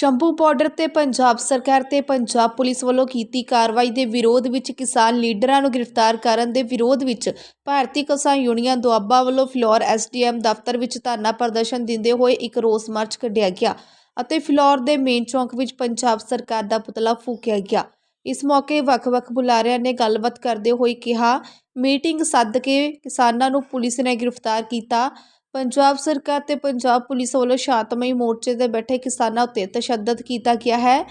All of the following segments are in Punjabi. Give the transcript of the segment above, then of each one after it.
ਸ਼ੰਭੂ ਬਾਰਡਰ ਤੇ ਪੰਜਾਬ ਸਰਕਾਰ ਤੇ ਪੰਜਾਬ ਪੁਲਿਸ ਵੱਲੋਂ ਕੀਤੀ ਕਾਰਵਾਈ ਦੇ ਵਿਰੋਧ ਵਿੱਚ ਕਿਸਾਨ ਲੀਡਰਾਂ ਨੂੰ ਗ੍ਰਿਫਤਾਰ ਕਰਨ ਦੇ ਵਿਰੋਧ ਵਿੱਚ ਭਾਰਤੀ ਕਿਸਾਨ ਯੂਨੀਅਨ ਦੁਆਬਾ ਵੱਲੋਂ ਫਲੋਰ ਐਸਡੀਐਮ ਦਫ਼ਤਰ ਵਿੱਚ ਧਰਨਾ ਪ੍ਰਦਰਸ਼ਨ ਦਿੰਦੇ ਹੋਏ ਇੱਕ ਰੋਸ ਮਾਰਚ ਕੱਢਿਆ ਗਿਆ ਅਤੇ ਫਲੋਰ ਦੇ ਮੇਨ ਚੌਂਕ ਵਿੱਚ ਪੰਜਾਬ ਸਰਕਾਰ ਦਾ ਪੁਤਲਾ ਫੂਕਿਆ ਗਿਆ। ਇਸ ਮੌਕੇ ਵੱਖ-ਵੱਖ ਬੁਲਾਰਿਆਂ ਨੇ ਗੱਲਬਾਤ ਕਰਦੇ ਹੋਏ ਕਿਹਾ, ਮੀਟਿੰਗ ਸੱਦ ਕੇ ਕਿਸਾਨਾਂ ਨੂੰ ਪੁਲਿਸ ਨੇ ਗ੍ਰਿਫਤਾਰ ਕੀਤਾ ਪੰਜਾਬ ਸਰਕਾਰ ਤੇ ਪੰਜਾਬ ਪੁਲਿਸ ਵੱਲੋਂ ਸ਼ਾਂਤਮਈ ਮੋਰਚੇ ਤੇ ਬੈਠੇ ਕਿਸਾਨਾਂ ਉੱਤੇ ਤਸ਼ੱਦਦ ਕੀਤਾ ਗਿਆ ਹੈ।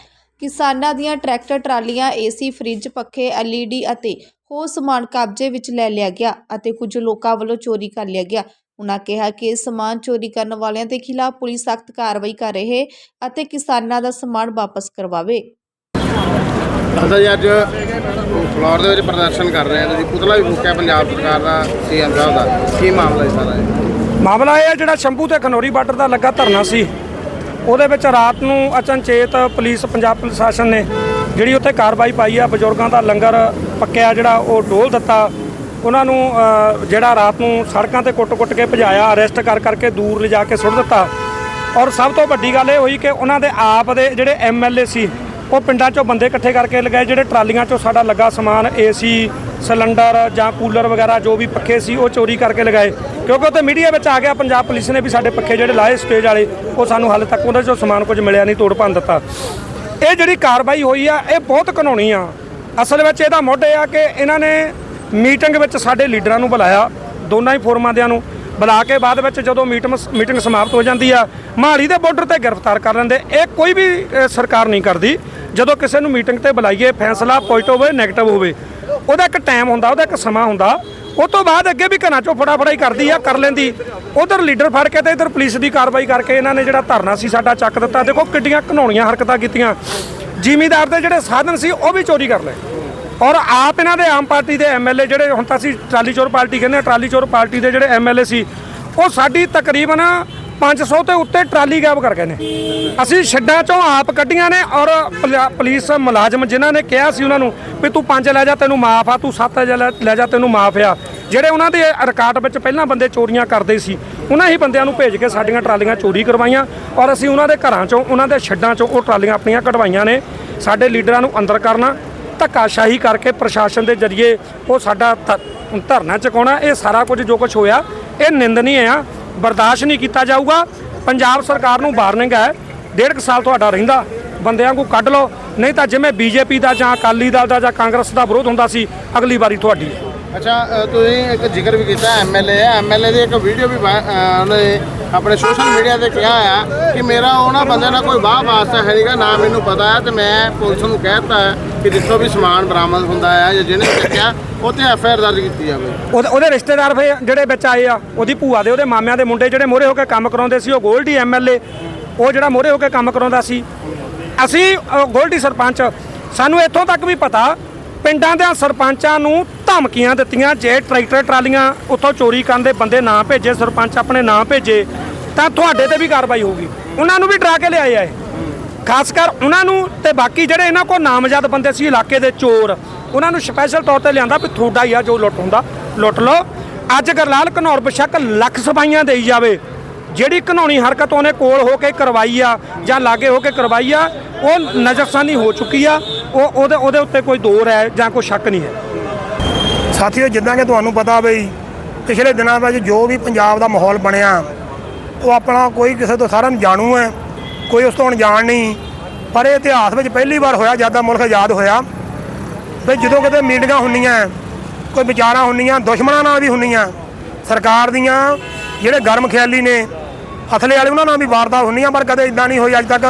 ਕਿਸਾਨਾਂ ਦੀਆਂ ਟਰੈਕਟਰ, ਟਰਾਲੀਆਂ, ਏਸੀ, ਫ੍ਰਿਜ, ਪੱਖੇ, ਐਲਈਡੀ ਅਤੇ ਹੋਰ ਸਮਾਨ ਕਬਜ਼ੇ ਵਿੱਚ ਲੈ ਲਿਆ ਗਿਆ ਅਤੇ ਕੁਝ ਲੋਕਾਂ ਵੱਲੋਂ ਚੋਰੀ ਕਰ ਲਿਆ ਗਿਆ। ਉਨ੍ਹਾਂ ਕਿਹਾ ਕਿ ਸਮਾਨ ਚੋਰੀ ਕਰਨ ਵਾਲਿਆਂ ਦੇ ਖਿਲਾਫ ਪੁਲਿਸ ਸਖਤ ਕਾਰਵਾਈ ਕਰ ਰਹੇ ਅਤੇ ਕਿਸਾਨਾਂ ਦਾ ਸਮਾਨ ਵਾਪਸ ਕਰਵਾਵੇ। ਅਸੀਂ ਅੱਜ ਫਲੋਰ ਦੇ ਵਿੱਚ ਪ੍ਰਦਰਸ਼ਨ ਕਰ ਰਹੇ ਹਾਂ। ਤੁਸੀਂ ਪੁਤਲਾ ਵੀ ਫੂਕਿਆ ਪੰਜਾਬ ਸਰਕਾਰ ਦਾ, ਸੀਐਮ ਸਾਹਿਬ ਦਾ। ਕੀ ਮਾਮਲਾ ਹੈ ਸਾਰਾ ਇਹ? ਮਾਮਲਾ ਇਹ ਹੈ ਜਿਹੜਾ ਸ਼ੰਭੂ ਤੇ ਖਨੌਰੀ ਬਾਰਡਰ ਦਾ ਲੱਗਾ ਧਰਨਾ ਸੀ। ਉਹਦੇ ਵਿੱਚ ਰਾਤ ਨੂੰ ਅਚਨਚੇਤ ਪੁਲਿਸ, ਪੰਜਾਬ ਪ੍ਰਸ਼ਾਸਨ ਨੇ ਜਿਹੜੀ ਉੱਥੇ ਕਾਰਵਾਈ ਪਾਈ ਆ, ਬਜ਼ੁਰਗਾਂ ਦਾ ਲੰਗਰ ਪੱਕਿਆ ਜਿਹੜਾ ਉਹ ਡੋਲ ਦਿੱਤਾ। ਉਹਨਾਂ ਨੂੰ ਜਿਹੜਾ ਰਾਤ ਨੂੰ ਸੜਕਾਂ ਤੇ ਕੁੱਟ-ਕੁੱਟ ਕੇ ਭਜਾਇਆ, ਅਰੈਸਟ ਕਰ ਕਰਕੇ ਦੂਰ ਲਿਜਾ ਕੇ ਸੁੱਟ ਦਿੱਤਾ। ਔਰ ਸਭ ਤੋਂ ਵੱਡੀ ਗੱਲ ਇਹ ਹੋਈ ਕਿ ਉਹਨਾਂ ਦੇ ਆਪ ਦੇ ਜਿਹੜੇ ਐਮਐਲਏ ਸੀ ਉਹ ਪਿੰਡਾਂ 'ਚੋਂ ਬੰਦੇ ਇਕੱਠੇ ਕਰਕੇ ਲਗਾਏ ਜਿਹੜੇ ਟਰਾਲੀਆਂ 'ਚੋਂ ਸਾਡਾ ਲੱਗਾ ਸਮਾਨ, ਏਸੀ, ਸਿਲੰਡਰ, ਜਾਂ ਕੂਲਰ ਵਗੈਰਾ, ਜੋ ਵੀ ਪੱਖੇ ਸੀ, ਉਹ ਚੋਰੀ ਕਰਕੇ ਲਗਾਏ। ਕਿਉਂਕਿ ਉੱਥੇ ਮੀਡੀਆ ਵਿੱਚ ਆ ਗਿਆ, ਪੰਜਾਬ ਪੁਲਿਸ ਨੇ ਵੀ ਸਾਡੇ ਪੱਖੇ ਜਿਹੜੇ ਲਾਏ ਸਟੇਜ ਵਾਲੇ, ਉਹ ਸਾਨੂੰ ਹਾਲੇ ਤੱਕ ਉਹਦੇ 'ਚੋਂ ਸਮਾਨ ਕੁਝ ਮਿਲਿਆ ਨਹੀਂ, ਤੋੜ ਭੰਨ ਦਿੱਤਾ। ਇਹ ਜਿਹੜੀ ਕਾਰਵਾਈ ਹੋਈ ਆ, ਇਹ ਬਹੁਤ ਕਾਨੂੰਨੀ ਆ। ਅਸਲ ਵਿੱਚ ਇਹਦਾ ਮੁੱਢ ਇਹ ਆ ਕਿ ਇਹਨਾਂ ਨੇ ਮੀਟਿੰਗ ਵਿੱਚ ਸਾਡੇ ਲੀਡਰਾਂ ਨੂੰ ਬੁਲਾਇਆ, ਦੋਨਾਂ ਹੀ ਫੋਰਮਾਂ ਦਿਆਂ ਨੂੰ। ਬੁਲਾ ਕੇ ਬਾਅਦ ਵਿੱਚ ਜਦੋਂ ਮੀਟਿੰਗ ਮੀਟਿੰਗ ਸਮਾਪਤ ਹੋ ਜਾਂਦੀ ਆ, ਮਹਾਲੀ ਦੇ ਬਾਰਡਰ ਤੇ ਗ੍ਰਿਫਤਾਰ ਕਰ ਲੈਂਦੇ। ਇਹ ਕੋਈ ਵੀ ਸਰਕਾਰ ਨਹੀਂ ਕਰਦੀ। ਜਦੋਂ ਕਿਸੇ ਨੂੰ ਮੀਟਿੰਗ ਤੇ ਬੁਲਾਈਏ, ਫੈਸਲਾ ਪੋਜ਼ਿਟਿਵ ਹੋਵੇ ਨੈਗੇਟਿਵ ਹੋਵੇ, ਉਹਦਾ ਇੱਕ ਟਾਈਮ ਹੁੰਦਾ, ਉਹਦਾ ਇੱਕ ਸਮਾਂ ਹੁੰਦਾ। ਉਹ ਤੋਂ ਬਾਅਦ ਅੱਗੇ ਵੀ ਘਰਾਂ ਚੋਂ ਫੜਾਫੜਾਈ ਕਰਦੀ ਆ, ਕਰ ਲੈਂਦੀ। ਉਧਰ ਲੀਡਰ ਫੜ ਕੇ ਤੇ ਇਧਰ ਪੁਲਿਸ ਦੀ ਕਾਰਵਾਈ ਕਰਕੇ ਇਹਨਾਂ ਨੇ ਜਿਹੜਾ ਧਰਨਾ ਸੀ ਸਾਡਾ ਚੱਕ ਦਿੱਤਾ। ਦੇਖੋ ਕਿੱਡੀਆਂ ਘਨੌਣੀਆਂ ਹਰਕਤਾਂ ਕੀਤੀਆਂ। ਜ਼ਿਮੀਦਾਰ ਦੇ ਜਿਹੜੇ ਸਾਧਨ ਸੀ, ਉਹ ਵੀ ਚੋਰੀ ਕਰ ਲਏ। ਔਰ ਆਪ ਇਹਨਾਂ ਦੇ ਆਮ ਪਾਰਟੀ ਦੇ ਐਮਐਲਏ ਜਿਹੜੇ ਹੁਣ ਤਾਂ ਅਸੀਂ ਟਰਾਲੀ ਚੋਰ ਪਾਰਟੀ ਕਹਿੰਦੇ ਆ, ਟਰਾਲੀ ਚੋਰ ਪਾਰਟੀ ਦੇ ਜਿਹੜੇ ਐਮਐਲਏ ਸੀ, ਉਹ ਸਾਡੀ ਤਕਰੀਬਨ 500 ਤੇ ਉੱਤੇ ਟਰਾਲੀ ਗਾਇਬ ਕਰ ਗਏ ਨੇ। ਅਸੀਂ ਛੱਡਾਂ ਚੋਂ ਆਪ ਕੱਢੀਆਂ ਨੇ ਔਰ ਪਲ- ਪੁਲਿਸ ਮੁਲਾਜ਼ਮ ਜਿਨ੍ਹਾਂ ਨੇ ਕਿਹਾ ਸੀ ਉਹਨਾਂ ਨੂੰ ਵੀ ਤੂੰ ਪੰਜ ਲੈ ਜਾ, ਤੈਨੂੰ ਮਾਫ ਆ, ਤੂੰ ਸੱਤ ਲੈ ਜਾ- ਤੈਨੂੰ ਮਾਫ ਆ। ਜਿਹੜੇ ਉਹਨਾਂ ਦੇ ਰਿਕਾਰਡ ਵਿੱਚ ਪਹਿਲਾਂ ਬੰਦੇ ਚੋਰੀਆਂ ਕਰਦੇ ਸੀ, ਉਹਨਾਂ ਹੀ ਬੰਦਿਆਂ ਨੂੰ ਭੇਜ ਕੇ ਸਾਡੀਆਂ ਟਰਾਲੀਆਂ ਚੋਰੀ ਕਰਵਾਈਆਂ ਔਰ ਅਸੀਂ ਉਹਨਾਂ ਦੇ ਘਰਾਂ ਚੋਂ, ਉਹਨਾਂ ਦੇ ਛੱਡਾਂ ਚੋਂ ਉਹ ਟਰਾਲੀਆਂ ਆਪਣੀਆਂ ਕਢਵਾਈਆਂ ਨੇ। ਸਾਡੇ ਲੀਡਰਾਂ ਨੂੰ ਅੰਦਰ ਕਰਨਾ, ਧੱਕਾਸ਼ਾਹੀ ਕਰਕੇ ਪ੍ਰਸ਼ਾਸਨ ਦੇ ਜ਼ਰੀਏ ਉਹ ਸਾਡਾ ਧ- ਧਰਨਾ ਚੁਕਾਉਣਾ, ਇਹ ਸਾਰਾ ਕੁਝ ਜੋ ਕੁਝ ਹੋਇਆ, ਇਹ ਨਿੰਦਨੀय ਆ। ਬਰਦਾਸ਼ਤ ਨਹੀਂ ਕੀਤਾ ਜਾਊਗਾ। ਪੰਜਾਬ ਸਰਕਾਰ ਨੂੰ ਵਾਰਨਿੰਗ ਹੈ, ਡੇਢ ਕੁ ਸਾਲ ਤੁਹਾਡਾ ਰਹਿੰਦਾ, ਬੰਦਿਆਂ ਨੂੰ ਕੱਢ ਲਓ। ਨਹੀਂ ਤਾਂ ਜਿਵੇਂ ਬੀਜੇਪੀ ਦਾ ਜਾਂ ਅਕਾਲੀ ਦਲ ਦਾ ਜਾਂ ਕਾਂਗਰਸ ਦਾ ਵਿਰੋਧ ਹੁੰਦਾ ਸੀ, ਅਗਲੀ ਵਾਰੀ ਤੁਹਾਡੀ ਅੱਛਾ ਤੁਸੀਂ ਇੱਕ ਜ਼ਿਕਰ ਵੀ ਕੀਤਾ ਐਮਐਲਏ ਹੈ। ਐਮਐਲਏ ਦੀ ਇੱਕ ਵੀਡੀਓ ਵੀ ਉਹਨੇ ਆਪਣੇ ਸੋਸ਼ਲ ਮੀਡੀਆ ਤੇ ਕਿਹਾ ਆ ਕਿ ਮੇਰਾ ਉਹਨਾਂ ਬੰਦੇ ਨਾਲ ਕੋਈ ਵਾਹ ਵਾਸਤਾ ਹੈ ਨਹੀਂਗਾ ਨਾ ਮੈਨੂੰ ਪਤਾ ਹੈ ਤੇ ਮੈਂ ਪੁਲਿਸ ਨੂੰ ਕਹਿਤਾ ਹੈ ਕਿ ਜਿੱਥੋਂ ਵੀ ਸਮਾਨ ਬਰਾਮਦ ਹੁੰਦਾ ਹੈ ਜਾਂ ਜਿਹਨੇ ਚੱਕਿਆ ਐਫ ਆਈ ਆਰ ਦਰਜ ਕੀਤੀ ਜਾਵੇ। ਉਹਦੇ ਉਹਦੇ ਰਿਸ਼ਤੇਦਾਰ ਫੇ ਜਿਹੜੇ ਵਿੱਚ ਆਏ ਆ, ਉਹਦੀ ਭੂਆ ਦੇ, ਉਹਦੇ ਮਾਮਿਆਂ ਦੇ ਮੁੰਡੇ ਜਿਹੜੇ ਮੋਰੇ ਹੋ ਕੇ ਕੰਮ ਕਰਾਉਂਦੇ ਸੀ, ਉਹ ਗੋਲਡੀ ਐਮਐਲਏ ਉਹ ਜਿਹੜਾ ਮੋਰੇ ਹੋ ਕੇ ਕੰਮ ਕਰਾਉਂਦਾ ਸੀ। ਅਸੀਂ ਗੋਲਡੀ ਸਰਪੰਚ, ਸਾਨੂੰ ਇੱਥੋਂ ਤੱਕ ਵੀ ਪਤਾ ਪਿੰਡਾਂ ਦੇ ਸਰਪੰਚਾਂ ਨੂੰ ਧਮਕੀਆਂ ਦਿੱਤੀਆਂ ਜੇ ਟਰੈਕਟਰ ਟਰਾਲੀਆਂ ਉੱਥੋਂ ਚੋਰੀ ਕਰਨ ਦੇ ਬੰਦੇ ਨਾ ਭੇਜੇ, ਸਰਪੰਚ ਆਪਣੇ ਨਾਂ ਭੇਜੇ, ਤਾਂ ਤੁਹਾਡੇ ਤੇ ਵੀ ਕਾਰਵਾਈ ਹੋਊਗੀ। ਉਹਨਾਂ ਨੂੰ ਵੀ ਡਰਾ ਕੇ ਲਿਆਏ ਆਏ ਖਾਸ ਕਰ ਉਹਨਾਂ ਨੂੰ ਤੇ ਬਾਕੀ ਜਿਹੜੇ ਇਹਨਾਂ ਕੋਲ ਨਾਮਜ਼ਦ ਬੰਦੇ ਸੀ ਇਲਾਕੇ ਦੇ ਚੋਰ, ਉਹਨਾਂ ਨੂੰ ਸਪੈਸ਼ਲ ਤੌਰ ਤੇ ਲਿਆਂਦਾ ਵੀ ਤੁਹਾਡਾ ਹੀ ਆ, ਜੋ ਲੁੱਟ ਹੁੰਦਾ, ਲੁੱਟ ਲਓ। ਅੱਜ ਗਰਲਾਲ ਘਨੌਰ ਬਸ਼ੱਕ ਲੱਖ ਸਫਾਈਆਂ ਦੇਈ ਜਾਵੇ। ਜਿਹੜੀ ਘਨੌਣੀ ਹਰਕਤ ਉਹਨੇ ਕੋਲ ਹੋ ਕੇ ਕਰਵਾਈ ਆ ਜਾਂ ਲਾਗੇ ਹੋ ਕੇ ਕਰਵਾਈ ਆ, ਉਹ ਨਜ਼ਰਸਾਨੀ ਹੋ ਚੁੱਕੀ ਆ। ਉਹ ਉਹਦੇ ਉਹਦੇ ਉੱਤੇ ਕੋਈ ਦੋਰ ਹੈ ਜਾਂ ਕੋਈ ਸ਼ੱਕ ਨਹੀਂ ਹੈ। ਸਾਥੀਓ, ਜਿੱਦਾਂ ਕਿ ਤੁਹਾਨੂੰ ਪਤਾ ਬਈ ਪਿਛਲੇ ਦਿਨਾਂ ਵਿੱਚ ਜੋ ਵੀ ਪੰਜਾਬ ਦਾ ਮਾਹੌਲ ਬਣਿਆ, ਉਹ ਆਪਣਾ ਕੋਈ ਕਿਸੇ ਤੋਂ ਸਾਰਿਆਂ ਨੂੰ ਜਾਣੂ ਹੈ, ਕੋਈ ਉਸ ਤੋਂ ਅਣਜਾਣ ਨਹੀਂ। ਪਰ ਇਹ ਇਤਿਹਾਸ ਵਿੱਚ ਪਹਿਲੀ ਵਾਰ ਹੋਇਆ, ਜਦ ਦਾ ਮੁਲਕ ਆਜ਼ਾਦ ਹੋਇਆ। ਵੀ ਜਦੋਂ ਕਿਤੇ ਮੀਟਿੰਗਾਂ ਹੁੰਦੀਆਂ, ਕੋਈ ਵਿਚਾਰਾਂ ਹੁੰਦੀਆਂ, ਦੁਸ਼ਮਣਾਂ ਨਾਲ ਵੀ ਹੁੰਦੀਆਂ। ਸਰਕਾਰ ਦੀਆਂ ਜਿਹੜੇ ਗਰਮ ਖਿਆਲੀ ਨੇ, ਅਥਲੇ ਵਾਲੇ ਉਹਨਾਂ ਨਾਲ ਵੀ ਵਾਰਦਾਤ ਹੁੰਦੀਆਂ, ਪਰ ਕਦੇ ਇਦਾਂ ਨਹੀਂ ਹੋਈ ਅੱਜ ਤੱਕ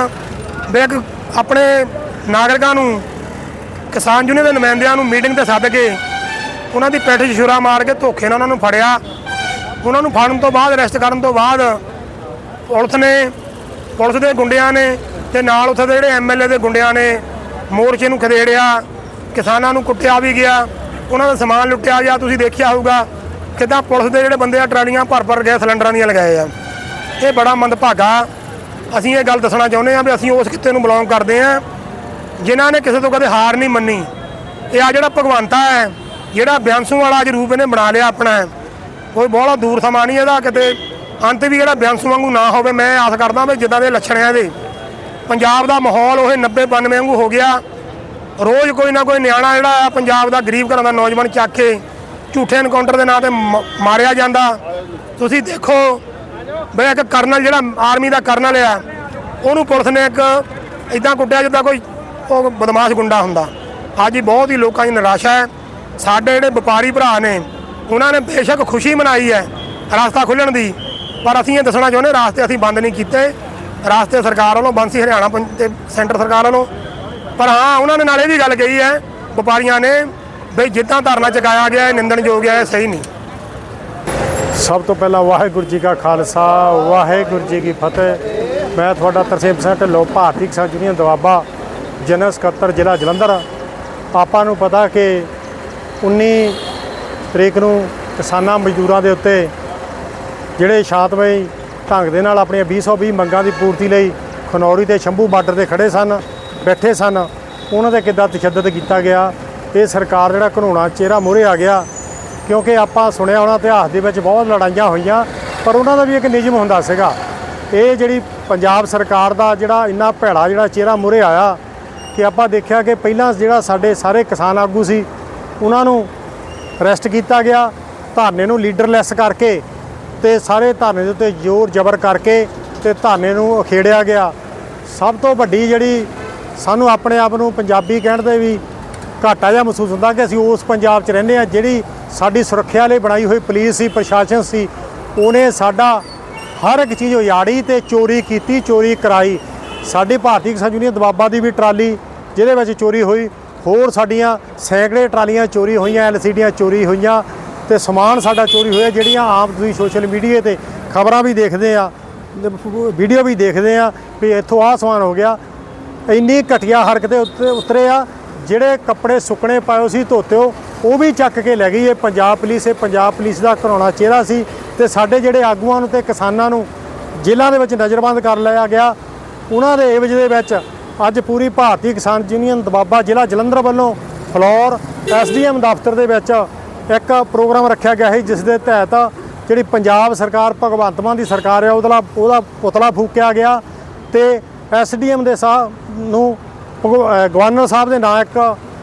ਵੀ ਇੱਕ ਆਪਣੇ ਨਾਗਰਿਕਾਂ ਨੂੰ, ਕਿਸਾਨ ਯੂਨੀਅਨ ਦੇ ਨੁਮਾਇੰਦਿਆਂ ਨੂੰ ਮੀਟਿੰਗ ਤੇ ਸੱਦ ਕੇ ਉਹਨਾਂ ਦੀ ਪਿੱਠ 'ਚ ਛੁਰਾ ਮਾਰ ਕੇ ਧੋਖੇ ਨਾਲ ਉਹਨਾਂ ਨੂੰ ਫੜਿਆ। ਉਹਨਾਂ ਨੂੰ ਫੜਨ ਤੋਂ ਬਾਅਦ ਅਰੈਸਟ ਕਰਨ ਤੋਂ ਬਾਅਦ ਪੁਲਿਸ ਨੇ, ਪੁਲਿਸ ਦੇ ਗੁੰਡਿਆਂ ਨੇ ਤੇ ਨਾਲ ਉੱਥੇ ਦੇ ਜਿਹੜੇ ਐਮਐਲਏ ਦੇ ਗੁੰਡਿਆਂ ਨੇ ਮੋਰਚੇ ਨੂੰ ਖਦੇੜਿਆ। ਕਿਸਾਨਾਂ ਨੂੰ ਕੁੱਟਿਆ ਵੀ ਗਿਆ। ਉਹਨਾਂ ਦਾ ਸਮਾਨ ਲੁੱਟਿਆ ਗਿਆ। ਤੁਸੀਂ ਦੇਖਿਆ ਹੋਊਗਾ ਕਿਦਾਂ ਪੁਲਿਸ ਦੇ ਜਿਹੜੇ ਬੰਦੇ ਆ, ਟਰਾਲੀਆਂ ਭਰ ਭਰ ਗਏ ਸਿਲੰਡਰਾਂ ਦੀਆਂ ਲਗਾਏ ਆ। ਇਹ ਬੜਾ ਮੰਦਭਾਗਾ। ਅਸੀਂ ਇਹ ਗੱਲ ਦੱਸਣਾ ਚਾਹੁੰਦੇ ਆ ਵੀ ਅਸੀਂ ਉਸ ਖਿੱਤੇ ਨੂੰ ਬਿਲੋਂਗ ਕਰਦੇ ਆ ਜਿਨ੍ਹਾਂ ਨੇ ਕਿਸੇ ਤੋਂ ਕਦੇ ਹਾਰ ਨਹੀਂ ਮੰਨੀ। ਇਹ ਆ ਜਿਹੜਾ ਭਗਵੰਤਾ ਹੈ, ਜਿਹੜਾ ਬਿਆੰਸੂ ਵਾਲਾ ਅੱਜ ਰੂਪ ਇਹਨੇ ਬਣਾ ਲਿਆ ਆਪਣਾ ਕੋਈ ਬਹੁਤਾ ਦੂਰ ਸਮਾਂ ਨਹੀਂ ਇਹਦਾ, ਕਿਤੇ ਅੰਤ ਵੀ ਜਿਹੜਾ ਬਿਆੰਸੂ ਵਾਂਗੂ ਨਾ ਹੋਵੇ, ਮੈਂ ਆਸ ਕਰਦਾ ਵੀ ਜਿੱਦਾਂ ਦੇ ਲੱਛਣ ਆ ਇਹਦੇ ਪੰਜਾਬ ਦਾ ਮਾਹੌਲ ਉਹ 90 92 ਵਾਂਗੂ ਹੋ ਗਿਆ। ਰੋਜ਼ ਕੋਈ ਨਾ ਕੋਈ ਨਿਆਣਾ ਜਿਹੜਾ ਪੰਜਾਬ ਦਾ ਗਰੀਬ ਘਰਾਂ ਦਾ ਨੌਜਵਾਨ ਚੱਕ ਕੇ ਝੂਠੇ ਐਨਕਾਊਂਟਰ ਦੇ ਨਾਂ ਤੇ ਮ- ਮਾਰਿਆ ਜਾਂਦਾ। ਤੁਸੀਂ ਦੇਖੋ ਬਈ ਇੱਕ ਕਰਨਲ ਜਿਹੜਾ ਆਰਮੀ ਦਾ ਕਰਨਲ ਆ, ਉਹਨੂੰ ਪੁਲਿਸ ਨੇ ਇੱਕ ਇਦਾਂ ਕੁੱਟਿਆ ਜਿੱਦਾਂ ਕੋਈ ਉਹ ਬਦਮਾਸ਼ ਗੁੰਡਾ ਹੁੰਦਾ। ਅੱਜ ਹੀ ਬਹੁਤ ਹੀ ਲੋਕਾਂ ਦੀ ਨਿਰਾਸ਼ਾ ਹੈ। ਸਾਡੇ ਜਿਹੜੇ ਵਪਾਰੀ ਭਰਾ ਨੇ, ਉਹਨਾਂ ਨੇ ਬੇਸ਼ੱਕ ਖੁਸ਼ੀ ਮਨਾਈ ਹੈ ਰਸਤਾ ਖੁੱਲਣ ਦੀ। ਪਰ ਅਸੀਂ ਇਹ ਦੱਸਣਾ ਚਾਹੁੰਦੇ ਰਾਸਤੇ ਅਸੀਂ ਬੰਦ ਨਹੀਂ ਕੀਤੇ। ਰਾਸਤੇ ਸਰਕਾਰ ਵੱਲੋਂ ਬੰਦ ਸੀ, ਹਰਿਆਣਾ ਪੰਜ- ਤੇ ਸੈਂਟਰ ਸਰਕਾਰ ਵੱਲੋਂ। ਪਰ ਹਾਂ, ਉਹਨਾਂ ਨੇ ਨਾਲ ਇਹ ਵੀ ਗੱਲ ਕਹੀ ਹੈ, ਵਪਾਰੀਆਂ ਨੇ ਬਈ ਜਿੱਦਾਂ ਧਰਨਾ ਚੁਕਾਇਆ ਗਿਆ ਹੈ ਨਿੰਦਣਯੋਗ ਹੈ ਸਹੀ ਨਹੀਂ। ਸਭ ਤੋਂ ਪਹਿਲਾਂ ਵਾਹਿਗੁਰੂ ਜੀ ਕਾ ਖਾਲਸਾ, ਵਾਹਿਗੁਰੂ ਜੀ ਕੀ ਫਤਿਹ। ਮੈਂ ਤੁਹਾਡਾ ਤਰਸੇਮ ਸਿੰਘ ਢਿੱਲੋਂ, ਭਾਰਤੀ ਕਿਸਾਨ ਯੂਨੀਅਨ ਦਵਾਬਾ ਜਨਰਲ ਸਕੱਤਰ ਜ਼ਿਲ੍ਹਾ ਜਲੰਧਰ। ਆਪਾਂ ਨੂੰ ਪਤਾ ਕਿ 19 ਤਰੀਕ ਨੂੰ ਕਿਸਾਨਾਂ ਮਜ਼ਦੂਰਾਂ ਦੇ ਉੱਤੇ ਜਿਹੜੇ ਸ਼ਾਂਤਮਈ ਢੰਗ ਦੇ ਨਾਲ ਆਪਣੀਆਂ 220 ਮੰਗਾਂ ਦੀ ਪੂਰਤੀ ਲਈ ਖਨੌਰੀ ਤੇ ਸ਼ੰਭੂ ਬਾਰਡਰ ਤੇ ਖੜੇ ਸਨ, ਬੈਠੇ ਸਨ, ਉਹਨਾਂ ਦੇ ਕਿੱਦਾਂ ਤਸ਼ੱਦਦ ਕੀਤਾ ਗਿਆ? ਇਹ ਸਰਕਾਰ ਜਿਹੜਾ ਘਨੋਣਾ ਚਿਹਰਾ ਮੂਹਰੇ ਆ ਗਿਆ, ਕਿਉਂਕਿ ਆਪਾਂ ਸੁਣਿਆ ਹੋਣਾ ਇਤਿਹਾਸ ਦੇ ਵਿੱਚ ਬਹੁਤ ਲੜਾਈਆਂ ਹੋਈਆਂ, ਪਰ ਉਹਨਾਂ ਦਾ ਵੀ ਇੱਕ ਨਿਯਮ ਹੁੰਦਾ ਸੀਗਾ। ਇਹ ਜਿਹੜੀ ਪੰਜਾਬ ਸਰਕਾਰ ਦਾ ਜਿਹੜਾ ਇੰਨਾ ਭੈੜਾ ਜਿਹੜਾ ਚਿਹਰਾ ਮੂਹਰੇ ਆਇਆ ਕਿ ਆਪਾਂ ਦੇਖਿਆ ਕਿ ਪਹਿਲਾਂ ਜਿਹੜਾ ਸਾਡੇ ਸਾਰੇ ਕਿਸਾਨ ਆਗੂ ਸੀ, ਉਹਨਾਂ ਨੂੰ ਅਰੈਸਟ ਕੀਤਾ ਗਿਆ, ਧਰਨੇ ਨੂੰ ਲੀਡਰਲੈਸ ਕਰਕੇ ਤੇ ਸਾਰੇ ਧਰਨੇ ਦੇ ਉੱਤੇ ਜ਼ੋਰ ਜ਼ਬਰ ਕਰਕੇ ਤੇ ਧਰਨੇ ਨੂੰ ਅਖੇੜਿਆ ਗਿਆ। ਸਭ ਤੋਂ ਵੱਡੀ ਜਿਹੜੀ ਸਾਨੂੰ ਆਪਣੇ ਆਪ ਨੂੰ ਪੰਜਾਬੀ ਕਹਿਣ ਦੇ ਵੀ ਘਾਟਾ ਜਿਹਾ ਮਹਿਸੂਸ ਹੁੰਦਾ ਕਿ ਅਸੀਂ ਉਸ ਪੰਜਾਬ 'ਚ ਰਹਿੰਦੇ ਆ ਜਿਹੜੀ ਸਾਡੀ ਸੁਰੱਖਿਆ ਲਈ ਬਣਾਈ ਹੋਈ ਪੁਲਿਸ ਸੀ, ਪ੍ਰਸ਼ਾਸਨ ਸੀ, ਉਹਨੇ ਸਾਡਾ ਹਰ ਇੱਕ ਚੀਜ਼ ਉਜਾੜੀ ਤੇ ਚੋਰੀ ਕੀਤੀ, ਚੋਰੀ ਕਰਾਈ। ਸਾਡੀ ਭਾਰਤੀ ਕਿਸਾਨ ਯੂਨੀਅਨ ਦਬਾਬਾ ਦੀ ਵੀ ਟਰਾਲੀ ਜਿਹਦੇ ਵਿੱਚ ਚੋਰੀ ਹੋਈ, ਹੋਰ ਸਾਡੀਆਂ ਸੈਂਕੜੇ ਟਰਾਲੀਆਂ ਚੋਰੀ ਹੋਈਆਂ, ਐਲਸੀਡੀਆਂ ਚੋਰੀ ਹੋਈਆਂ ਤੇ ਸਮਾਨ ਸਾਡਾ ਚੋਰੀ ਹੋਇਆ, ਜਿਹੜੀਆਂ ਆਮ ਤੁਸੀਂ ਸੋਸ਼ਲ ਮੀਡੀਆ ਤੇ ਖਬਰਾਂ ਵੀ ਦੇਖਦੇ ਆ, ਵੀਡੀਓ ਵੀ ਦੇਖਦੇ ਆ ਵੀ ਇੱਥੋਂ ਆਹ ਸਮਾਨ ਹੋ ਗਿਆ। ਇੰਨੀ ਘਟੀਆ ਹਰਕਤ ਉੱਤੇ ਉਤਰੇ ਆ, ਜਿਹੜੇ ਕੱਪੜੇ ਸੁੱਕਣੇ ਪਾਇਓ ਸੀ ਧੋਤਿਓ ਉਹ ਵੀ ਚੱਕ ਕੇ ਲੈ ਗਈ ਇਹ ਪੰਜਾਬ ਪੁਲਿਸ, ਇਹ ਪੰਜਾਬ ਪੁਲਿਸ ਦਾ ਘਰਾਉਣਾ ਚਿਹਰਾ ਸੀ ਤੇ ਸਾਡੇ ਜਿਹੜੇ ਆਗੂਆਂ ਨੂੰ ਤੇ ਕਿਸਾਨਾਂ ਨੂੰ ਜੇਲ੍ਹਾਂ ਦੇ ਵਿੱਚ ਨਜ਼ਰਬੰਦ ਕਰ ਲਿਆ ਗਿਆ। ਉਹਨਾਂ ਦੇ ਏਵਜ ਦੇ ਵਿੱਚ ਅੱਜ ਪੂਰੀ ਭਾਰਤੀ ਕਿਸਾਨ ਯੂਨੀਅਨ ਦਬਾਬਾ ਜ਼ਿਲ੍ਹਾ ਜਲੰਧਰ ਵੱਲੋਂ ਫਲੋਰ ਐਸਡੀਐਮ ਦਫ਼ਤਰ ਦੇ ਵਿੱਚ ਇੱਕ ਪ੍ਰੋਗਰਾਮ ਰੱਖਿਆ ਗਿਆ ਸੀ, ਜਿਸ ਦੇ ਤਹਿਤ ਜਿਹੜੀ ਪੰਜਾਬ ਸਰਕਾਰ, ਭਗਵੰਤ ਮਾਨ ਦੀ ਸਰਕਾਰ ਹੈ, ਉਹਦਾ ਉਹਦਾ ਪੁਤਲਾ ਫੂਕਿਆ ਗਿਆ ਤੇ ਐਸਡੀਐਮ ਦੇ ਸਾਹਿਬ ਨੂੰ ਭਗਵ- ਗਵਰਨਰ ਸਾਹਿਬ ਦੇ ਨਾਂ ਇੱਕ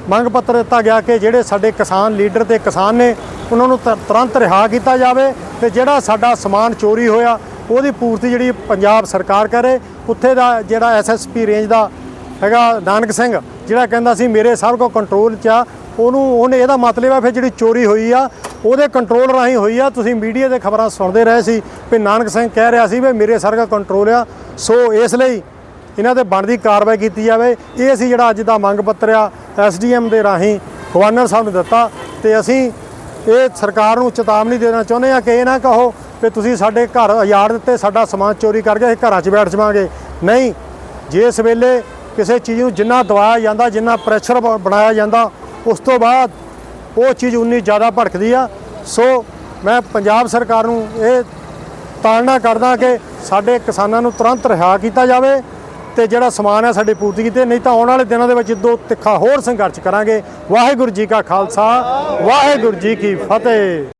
ਮੰਗ ਪੱਤਰ ਦਿੱਤਾ ਗਿਆ ਕਿ ਜਿਹੜੇ ਸਾਡੇ ਕਿਸਾਨ ਲੀਡਰ ਤੇ ਕਿਸਾਨ ਨੇ, ਉਹਨਾਂ ਨੂੰ ਤੁਰ- ਤੁਰੰਤ ਰਿਹਾ ਕੀਤਾ ਜਾਵੇ ਤੇ ਜਿਹੜਾ ਸਾਡਾ ਸਮਾਨ ਚੋਰੀ ਹੋਇਆ, ਉਹਦੀ ਪੂਰਤੀ ਜਿਹੜੀ ਪੰਜਾਬ ਸਰਕਾਰ ਕਰੇ ਉੱਥੇ ਦਾ ਜਿਹੜਾ ਐਸਐਸਪੀ ਰੇਂਜ ਦਾ ਹੈਗਾ ਨਾਨਕ ਸਿੰਘ, ਜਿਹੜਾ ਕਹਿੰਦਾ ਸੀ ਮੇਰੇ ਸਭ ਕੋ ਕੰਟਰੋਲ 'ਚ ਆ, ਉਹਨੂੰ ਉਹਨੇ ਇਹਦਾ ਮਤਲਬ ਆ ਫਿਰ ਜਿਹੜੀ ਚੋਰੀ ਹੋਈ ਆ, ਉਹਦੇ ਕੰਟਰੋਲ ਰਾਹੀਂ ਹੋਈ ਆ। ਤੁਸੀਂ ਮੀਡੀਆ ਦੇ ਖਬਰਾਂ ਸੁਣਦੇ ਰਹੇ ਸੀ ਵੀ ਨਾਨਕ ਸਿੰਘ ਕਹਿ ਰਿਹਾ ਸੀ ਵੀ ਮੇਰੇ ਸਰਗਾ ਕੰਟਰੋਲ ਆ। ਸੋ ਇਸ ਲਈ ਇਹਨਾਂ ਤੇ ਬਣਦੀ ਕਾਰਵਾਈ ਕੀਤੀ ਜਾਵੇ। ਇਹ ਅਸੀਂ ਜਿਹੜਾ ਅੱਜ ਦਾ ਮੰਗ ਪੱਤਰ ਆ ਐਸਡੀਐਮ ਦੇ ਰਾਹੀਂ ਗਵਰਨਰ ਸਾਹਿਬ ਨੂੰ ਦਿੱਤਾ। ਤੇ ਅਸੀਂ ਇਹ ਸਰਕਾਰ ਨੂੰ ਚੇਤਾਵਨੀ ਦੇਣਾ ਚਾਹੁੰਦੇ ਆ ਕਿ ਇਹ ਨਾ ਕਹੋ ਵੀ ਤੁਸੀਂ ਸਾਡੇ ਘਰ ਉਜਾੜ ਦਿੱਤੇ ਸਾਡਾ ਸਮਾਨ ਚੋਰੀ ਕਰ ਗਏ ਅਸੀਂ ਘਰਾਂ 'ਚ ਬੈਠ ਜਾਵਾਂਗੇ। ਨਹੀਂ, ਜੇ ਇਸ ਵੇਲੇ ਕਿਸੇ ਚੀਜ਼ ਨੂੰ ਜਿੰਨਾ ਦਵਾਇਆ ਜਾਂਦਾ, ਜਿੰਨਾ ਪ੍ਰੈਸ਼ਰ ਬ- ਬਣਾਇਆ ਜਾਂਦਾ, ਉਸ ਤੋਂ ਬਾਅਦ ਉਹ ਚੀਜ਼ ਉਨੀ ਜ਼ਿਆਦਾ ਭੜਕਦੀ ਆ। ਸੋ ਮੈਂ ਪੰਜਾਬ ਸਰਕਾਰ ਨੂੰ ਇਹ ਤਾੜਨਾ ਕਰਦਾ ਕਿ ਸਾਡੇ ਕਿਸਾਨਾਂ ਨੂੰ ਤੁਰੰਤ ਰਿਹਾ ਕੀਤਾ ਜਾਵੇ ਤੇ ਜਿਹੜਾ ਸਮਾਨ ਹੈ ਸਾਡੀ ਪੂਰਤੀ ਕੀਤੀ, ਨਹੀਂ ਤਾਂ ਆਉਣ ਵਾਲੇ ਦਿਨਾਂ ਦੇ ਵਿੱਚ ਦੋ ਤਿੱਖਾ ਹੋਰ ਸੰਘਰਸ਼ ਕਰਾਂਗੇ। ਵਾਹਿਗੁਰੂ ਜੀ ਕਾ ਖਾਲਸਾ, ਵਾਹਿਗੁਰੂ ਜੀ ਕੀ ਫਤਿਹ।